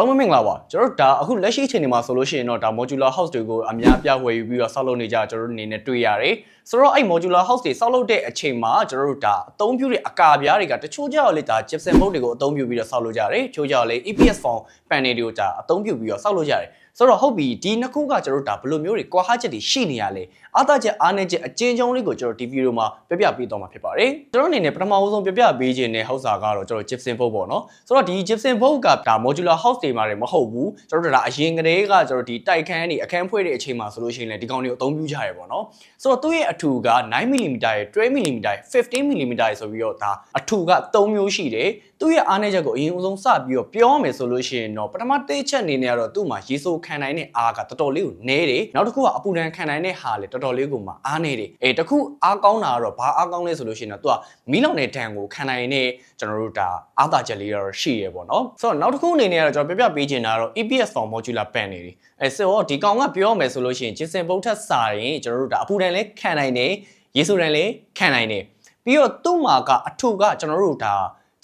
အားလုံးပဲမင်္ဂလာပါကျွန်တော်တို့ဒါအခုလက်ရှိအချိန်ဒီမှာဆိုလို့ရှိရင်တော့ဒါ modular house တွေကိုအများအပြားဝယ်ယူပြီးတော့ဆောက်လုပ်နေကြကျွန်တော်တို့အနေနဲ့တွေ့ရတယ်ဆိုတော့အဲ့ modular house တွေဆောက်လုပ်တဲ့အချိန်မှာကျွန်တော်တို့ဒါအသုံးပြုတဲ့အကာပြားတွေကတချို့ကြောက်လေဒါ gypsum board တွေကိုအသုံးပြုပြီးတော့ဆောက်လုပ်ကြတယ်ချို့ကြောက်လေ EPS form panel တွေကိုဒါအသုံးပြုပြီးတော့ဆောက်လုပ်ကြတယ်ဆိုတော့ဟုတ်ပြီဒီနှစ်ခုကကျွန်တော်တို့ဒါဘယ်လိုမျိုးတွေကွာဟချက်တွေရှိနေရလဲအားသာချက်အားနည်းချက်အကျဉ်းချုပ်လေးကိုကျွန်တော်ဒီဗီဒီယိုမှာပြပြပေးသွားမှာဖြစ်ပါတယ်ကျွန်တော်အနေနဲ့ပထမဦးဆုံးပြပြပေးခြင်းတဲ့ဟောက်စာကတော့ကျွန်တော် gypsum board ပေါ့နော်ဆိုတော့ဒီ gypsum board ကဒါ modular house တွေမှာလည်းမဟုတ်ဘူးကျွန်တော်တို့ဒါအရင်ကတည်းကကျွန်တော်ဒီတိုက်ခန်းတွေအခန်းဖွဲ့တဲ့အချိန်မှာဆိုလို့ရှိရင်လည်းဒီကောင်တွေကိုအသုံးပြုကြရပေါ့နော်ဆိုတော့သူ့ရဲ့အထူက 9mm ရဲ့ 12mm ရဲ့ 15mm ရဲ့ဆိုပြီးတော့ဒါအထူက3မျိုးရှိတယ် သူ့ရဲ့အားနည်းချက်ကိုအရင်ဦးဆုံးစပြီးတော့ပြောမယ်ဆိုလို့ရှိရင်တော့ပထမတိတ်ချက်အနေနဲ့ကတော့သူ့မှာရေဆိုးခံနိုင်တဲ့အားကတော်တော်လေးကိုနည်းတယ်နောက်တစ်ခုကအပူဒဏ်ခံနိုင်တဲ့ဟာလည်းတော်တော်လေးကိုမှအားနည်းတယ်အဲတခုအားကောင်းတာကတော့ဘာအားကောင်းလဲဆိုလို့ရှိရင်တော့သူကမီးလောင်တဲ့ဒဏ်ကိုခံနိုင်တဲ့ကျွန်တော်တို့ဒါအားသာချက်လေးတော့ရှိရပေါ့နော်ဆိုတော့နောက်တစ်ခုအနေနဲ့ကတော့ကျွန်တော်ပြပြပေးချင်တာကတော့ EPS form modular panel တွေအဲဆိုတော့ဒီကောင်ကပြောမယ်ဆိုလို့ရှိရင်ဂျစ်စင်ပုတ်ထက်စာရင်ကျွန်တော်တို့ဒါအပူဒဏ်လည်းခံနိုင်တယ်ရေဆိုးဒဏ်လည်းခံနိုင်တယ်ပြီးတော့သူ့မှာကအထူကကျွန်တော်တို့ဒါ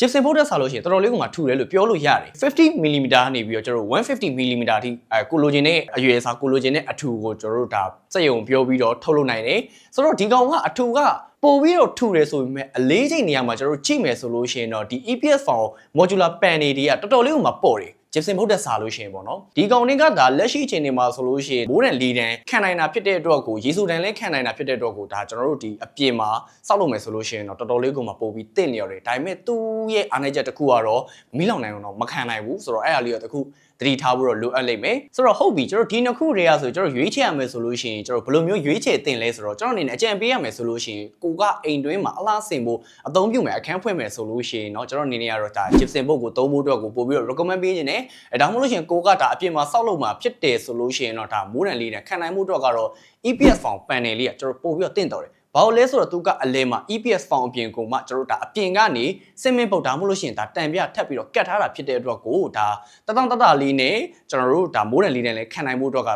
gypsum board တက်ဆာလို့ရှိရင်တော်တော်လေးကမှထူတယ်လို့ပြောလို့ရတယ်50 mm ကနေပြီးတော့ကျွန်တော်တို့150 mm ထိအဲကိုလိုချင်တဲ့အရွယ်အစားကိုလိုချင်တဲ့အထူကိုကျွန်တော်တို့ဒါစက်ရုံပြောပြီးတော့ထုတ်လုပ်နိုင်တယ်ဆိုတော့ဒီကောင်ကအထူကပို့ပြီးတော့ထူတယ်ဆိုပေမဲ့အလေးချိန်နေရာမှာကျွန်တော်တို့ကြည့်မယ်ဆိုလို့ရှိရင်တော့ဒီ EPS file modular panel တွေကတော်တော်လေးကမှပေါ့တယ် ဂျစ်စင်ဘုတ်တက်စာလို့ရှိရင်ပေါ့နော်ဒီကောင်တွေကဒါလက်ရှိအချိန်တွေမှာဆိုလို့ရှိရင်မိုးတန်လီတန်ခံနိုင်တာဖြစ်တဲ့အတွက်ကိုရေစုတန်လည်းခံနိုင်တာဖြစ်တဲ့အတွက်ကိုဒါကျွန်တော်တို့ဒီအပြင်မှာစောက်လုပ်မယ်ဆိုလို့ရှိရင်တော့တော်တော်လေးကိုမှပို့ပြီးတင့်နေရတယ်ဒါပေမဲ့သူ့ရဲ့အားနည်းချက်တစ်ခုကတော့မီးလောင်နိုင်အောင်တော့မခံနိုင်ဘူးဆိုတော့အဲ့အရာလေးတော့တစ်ခုသတိထားဖို့တော့လိုအပ်လိမ့်မယ်ဆိုတော့ဟုတ်ပြီကျွန်တော်ဒီနှစ်ခုတွေကဆိုကျွန်တော်ရွေးချယ်ရမယ်ဆိုလို့ရှိရင်ကျွန်တော်ဘယ်လိုမျိုးရွေးချယ်တင်လဲဆိုတော့ကျွန်တော်အနေနဲ့အကြံပေးရမယ်ဆိုလို့ရှိရင်ကိုကအိမ်တွင်းမှာအလားစင်ဖို့အသုံးပြုမယ်အခန်းဖွင့်မယ်ဆိုလို့ရှိရင်เนาะကျွန်တော်အနေနဲ့ကတော့ဒါ gypsum board ကိုသုံးဖို့အတွက်ကိုပို့ပြီးတော့ recommend ပေးခြင်းနဲ့ အဲဒါမှမဟုတ်လို့ရှိရင်ကိုကဒါအပြင်မှာစောက်လုပ်မှာဖြစ်တယ်ဆိုလို့ရှိရင်တော့ဒါမိုးတန်လေးနဲ့ခံနိုင်မှုအတွက်ကတော့ EPS form panel လေးကကျွန်တော်ပို့ပြီးတော့တင့်တော်တယ်ဘာလို့လဲဆိုတော့သူကအလဲမှာ EPS form အပြင်ကိုမှကျွန်တော်တို့ဒါအပြင်ကနေစင်မင်းပုတ်ဒါမှမဟုတ်လို့ရှိရင်ဒါတန်ပြထပ်ပြီးတော့ကတ်ထားတာဖြစ်တဲ့အတွက်ကိုဒါတတောင့်တတလေးနဲ့ကျွန်တော်တို့ဒါမိုးတန်လေးနဲ့လည်းခံနိုင်မှုအတွက်က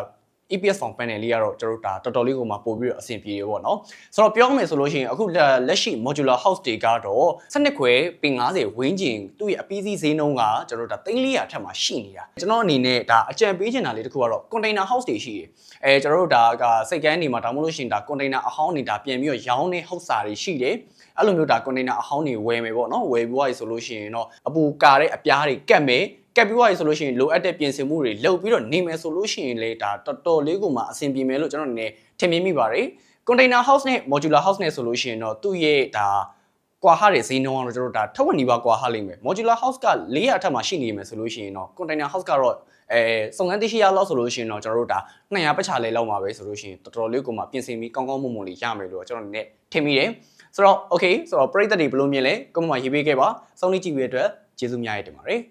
EPS form panel လေးကတော့ကျွန်တော်တို့ဒါတော်တော်လေးကိုမှပို့ပြီးတော့အဆင်ပြေရပေါ့နော်ဆိုတော့ပြောမယ်ဆိုလို့ရှိရင်အခုလက်ရှိ modular house တွေကတော့စနစ်ခွဲပင်90ဝင်းကျင်သူ့ရဲ့အပီးစီးဈေးနှုန်းကကျွန်တော်တို့ဒါ300ထက်မှရှိနေတာကျွန်တော်အနေနဲ့ဒါအကြံပေးချင်တာလေးတစ်ခုကတော့ container house တွေရှိတယ်အဲကျွန်တော်တို့ဒါကစိတ်ကန်းနေမှာဒါမှမဟုတ်လို့ရှိရင်ဒါ container အဟောင်းနေတာပြန်ပြီးတော့ရောင်းနေဟုတ်စာတွေရှိတယ်အဲ့လိုမျိုးဒါ container အဟောင်းတွေဝယ်မယ်ပေါ့နော်ဝယ်ပြီးသွားပြီဆိုလို့ရှိရင်တော့အပူကာတဲ့အပြားတွေကတ်မယ် ကပ်ပြီးသွားပြီဆိုလို့ရှိရင်လိုအပ်တဲ့ပြင်ဆင်မှုတွေလုပ်ပြီးတော့နေမယ်ဆိုလို့ရှိရင်လေဒါတော်တော်လေးကိုမှအဆင်ပြေမယ်လို့ကျွန်တော်အနေနဲ့ထင်မြင်မိပါတယ် container house နဲ့ modular house နဲ့ဆိုလို့ရှိရင်တော့သူ့ရဲ့ဒါကွာဟတဲ့ဈေးနှုန်းကတော့ကျွန်တော်တို့ဒါထက်ဝက်နီးပါးကွာဟလိမ့်မယ် modular house က400အထက်မှာရှိနေမယ်ဆိုလို့ရှိရင်တော့ container house ကတော့အဲစုံစမ်းသိရှိရလောက်ဆိုလို့ရှိရင်တော့ကျွန်တော်တို့ဒါ200ပတ်ချလဲလောက်မှာပဲဆိုလို့ရှိရင်တော်တော်လေးကိုမှပြင်ဆင်ပြီးကောင်းကောင်းမွန်မွန်လေးရမယ်လို့ကျွန်တော်အနေနဲ့ထင်မိတယ်ဆိုတော့ okay ဆိုတော့ပရိသတ်တွေဘယ်လိုမြင်လဲကွန်မန့်မှာရေးပေးခဲ့ပါစောင့်ကြည့်ကြည့်ပြီးတဲ့အတွက်ကျေးဇူးများရတင်ပါတယ်